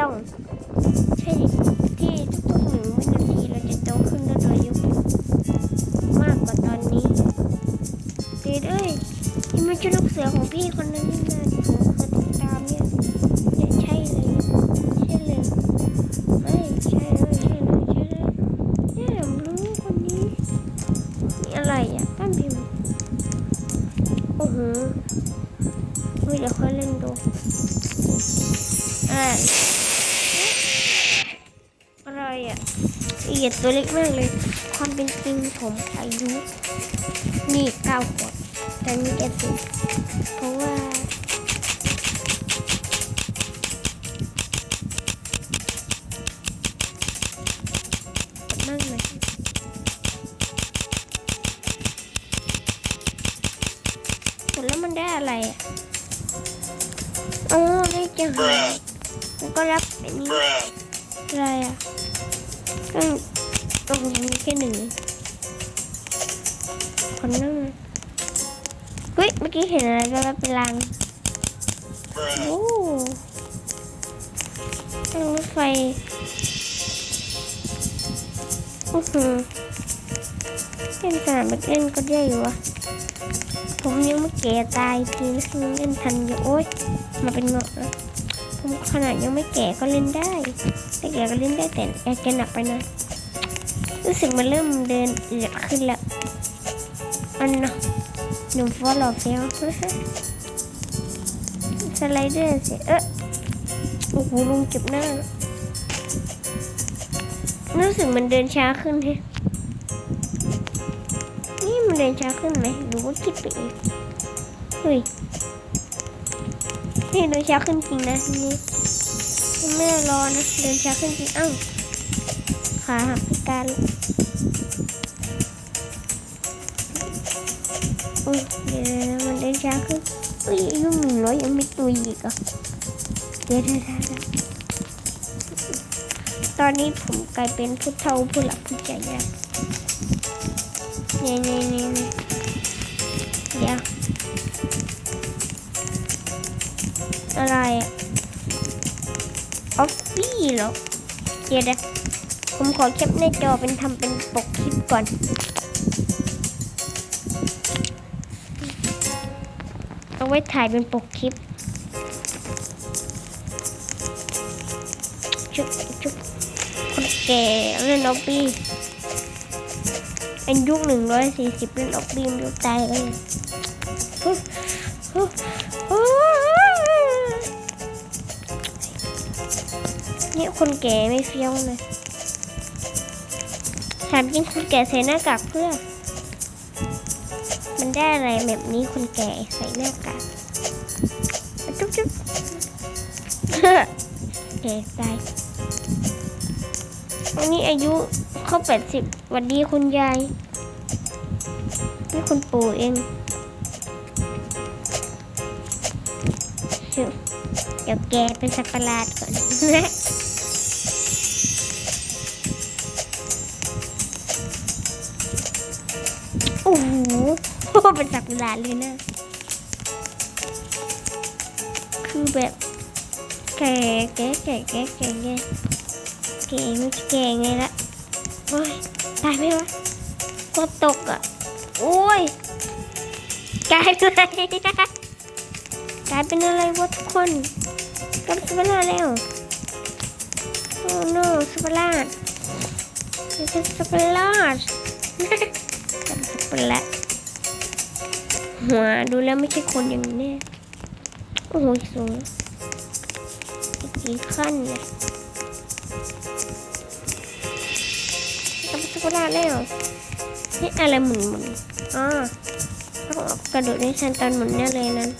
ต้องใช่ที่ทุกๆหนึ่งวินาทีเราจะโตขึ้นโดยยุคมากกว่าตอนนี้เดดเอ้ยนี่มันชุดลูกเสือของพี่คนนั้นนี่นะ เอียดตัวเล็กมากเลย ความเป็นจริงผมอายุ นี่เก้าขวบแต่นี่แค่สิบเพราะว่านั่งเลยผลแล้วมันได้อะไรอะอ๋อได้จังมันก็รับแบบนี้อะไรอะ ก็ตรงนี้แค่หนึ่งคนนั่งเฮ้ยเมื่อกี้เห็นอะไรแบบเป็นรางโอ้ทางรถไฟโอ้โหเล่นสนามเด็กเล่นก็ได้อยู่วะผมยังไม่แก่ตายทีนะยังเล่นทันอยู่โอ๊ยมาเป็นเงาะนะผมขนาดยังไม่แก่ก็เล่นได้ แต่แก่ก็เล่นได้แต่แอร์แกหนักไปนะ รู้สึกมันเริ่มเดินเอือดขึ้นแล้วอันนะหนุ่มฟอลลอเฟลสไลเดอร์สิเอ๊ะโอ้โหลุงเจ็บหน้ารู้สึกมันเดินช้าขึ้นแฮะนี่มันเดินช้าขึ้นไหมหรือว่าคิดไปเองเฮ้ยนี่เดินช้าขึ้นจริงนะนี่ไม่ได้รอนะเดินช้าขึ้นจริงอ้าขาหักการอุ้ยเดี๋ยวมันเดินช้าขึ้นอุ้ยอายุหนึ่งร้อยยังไม่ตุยอีกอะเดี๋ยวเดี๋ยวเดี๋ยวเดี๋ยวตอนนี้ผมกลายเป็นผู้เฒ่าผู้หลักผู้ใหญ่แล้วเนี่ยเนี่ยเนี่ยเนี่ยเดี๋ยวอะไรอะออฟฟี่เหรอเดี๋ยวเดี๋ยว ผมขอแคปหน้าจอเป็นทำเป็นปกคลิปก่อน เอาไว้ถ่ายเป็นปกคลิปชุบชุบคนแก่เล่นออบบี้อายุหนึ่งร้อยสี่สิบเล่นออบบี้ไม่รู้ตายเลยนี่คนแก่ไม่เฟี้ยวเลย ถามจริงคนแก่ใส่หน้ากากเพื่อ มันได้อะไรแบบนี้คนแก่ใส่หน้ากากจุ๊บจุ๊บแก่ตายอันนี้อายุเข้าแปดสิบวันดีคุณยาย นี่คุณปู่เองเดี๋ยวแกเป็นสัตว์ประหลาดก่อนโเป็นสัตว์ปะหลาดเลยนะ คือแบบแก่แก่แก่แก่แก่แก่แก่ไม่แก่ไงละโอ้ยตายไหมวะก็ตกอะโอ้ยกลายเป็นอะไรกลายเป็นอะไรวะทุกคนกลายเป็นสัตว์ประหลาดแล้วโอ้ no สัตว์ประหลาดเป็นสัตว์ประหลาดเป็นสัตว์ประหลาด หัวดูแล้วไม่ใช่คนอย่างแน่โอ้โหสูงกี่ขั้นเนี่ยทำสกุลาแล้วนี่อะไรหมุนหมุนอ๋อต้องออกกระโดดในชันตอนหมุนแน่เลยนั้น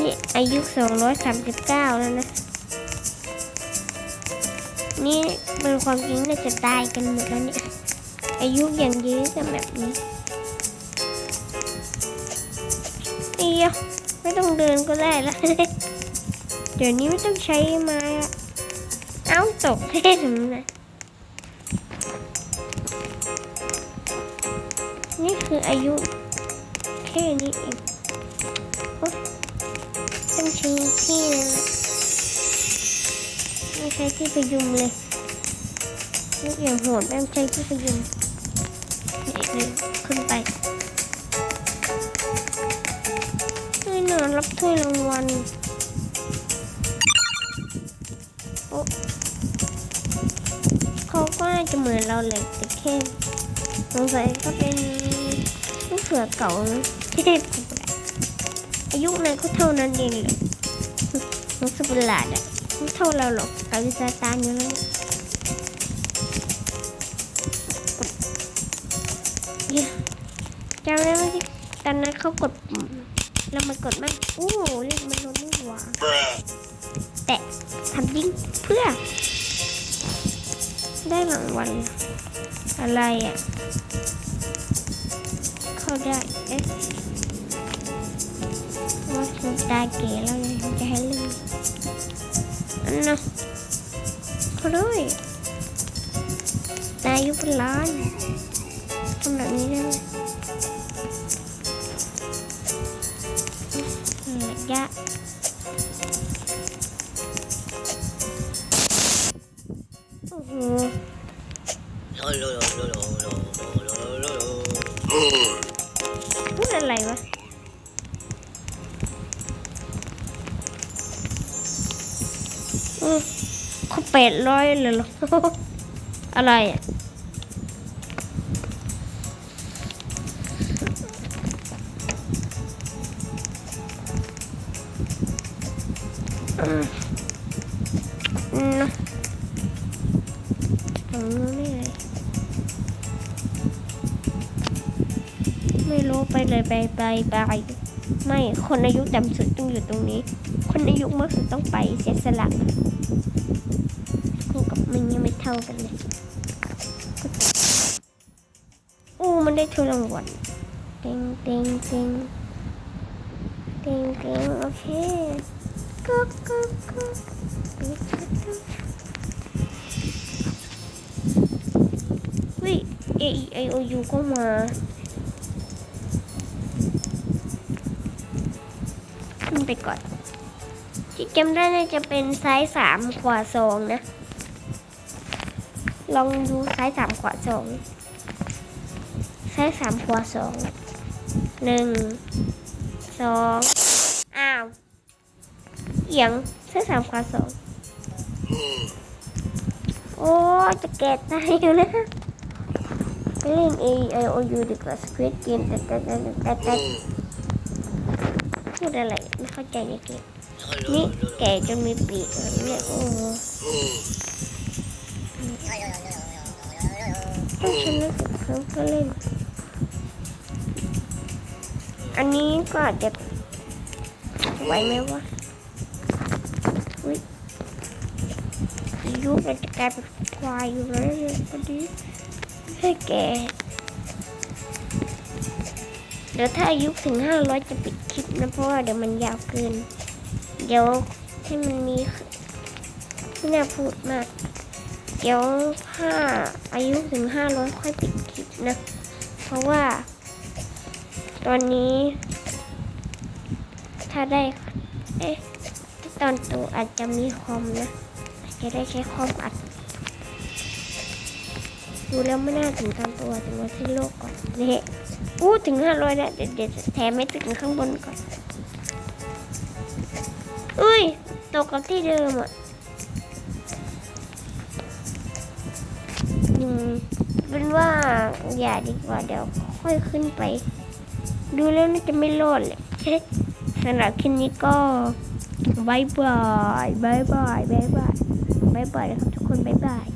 นี่อายุสองร้อยสามสิบเก้าแล้วนะ นี่เป็นความจริงน่าจะตายกันหมดแล้วเนี่ย อายุยังยืดกัแบบนี้เดียวไม่ต้องเดินก็ได้ละเดี๋ยวนี้ไม่ต้องใช้ไม้เอ้าตกเล่นนะนี่คืออายุแค่นี้เองต้องชิงที่นะไม่ใช้ที่พยุงเลยนี่อย่างโหดแม่ใช้ที่พยุง นี่เลยขึ้นไปเฮ้ยนอนรับถ้วยรางวัลโอ้เขาก็น่าจะเหมือนเราเลยแต่แค่สงสัยก็เป็นลูกเสือเก่านะที่ได้ปลูอะอายุนายก็เท่านั้นเองเลยน้องสกุลหลาดอะไม่เท่าเราหรอกกับวิชาตานอยู่แล้ว จำได้ไหมที่ตอนนั้นเขากดเรามากดมันโอ้โหเล่นมันลดนี่หว่าแต่ทำยิ่งเพื่อ ได้รางวัลอะไรอะ เข้าได้เอ๊ะว่าฉันตาเก๋แล้วยังจะให้เล่นอันน่ะเขาด้วยนายอายุเป็นล้าน ทำแบบนี้ได้ไหมยะโอ้โหพูดอะไรวะอือเขาเป็ดร้อยเลยหรออะไรอะ อืมอืมเนอะฝั่งนู้นนี่เลยไม่รู้ไปเลยไปไปไปไม่คนอายุต่ำสุดต้องอยู่ตรงนี้ คนอายุมากสุดต้องไปเสียสละกูกับมึงยังไม่เท่ากันเลยอู้มันได้ทุรางวัลเต็งเต็งเต็งเต็งเต็งโอเค ก็ก็ก็วิเอไอโอยูก็มาขึ้นไปก่อนที่จำได้น่าจะเป็นไซ้ายสามขวาสองนะ ลองดูไซ้ายสามขวาสองไซ้ายสามขวาสองหนึ่งสอง เอียงซ้ายสามขวาสองโอ้จะแก่ตายอยู่นะเล่น A I O U ดีกว่า Squid Game แต่แต่แต่แต่แต่พูดอะไรไม่เข้าใจในเกมนี่แก่จนมีปีกแล้วเนี่ยโอ้โหต้องชนะสิบครั้งก็เล่น อันนี้ก็อาจจะไหวไหมวะ ยุมันจะกลายเป็นควายอยู่แล้วเนี่ยพอดีให้แกเดี๋ยวถ้าอายุถึงห้าร้อยจะปิดคลิปนะเพราะว่าเดี๋ยวมันยาวเกิน เดี๋ยวให้มันมีไม่น่าพูดมาก เดี๋ยวถ้าอายุถึงห้าร้อยค่อยปิดคลิปนะ เพราะว่า ตอนนี้ ถ้าได้ เอ๊ะตอนโตอาจจะมีคอมนะ จะได้ใช้คอมอัด ดูแล้วไม่น่าถึงตอนตัวถึงวันที่โลกก่อนนี่อู้ถึงห้าร้อยแล้วเดี๋ยวเดี๋ยวแถมไม่ถึงข้างบนก่อนอุ้ยตกกับที่เดิมอะอืมเป็นว่าอย่าดีกว่าเดี๋ยวค่อยขึ้นไป ดูแล้วน่าจะไม่รอดเลยสำหรับคลิปนี้ก็บายบายบายบายบายบาย บายบายนะครับทุกคนบายบาย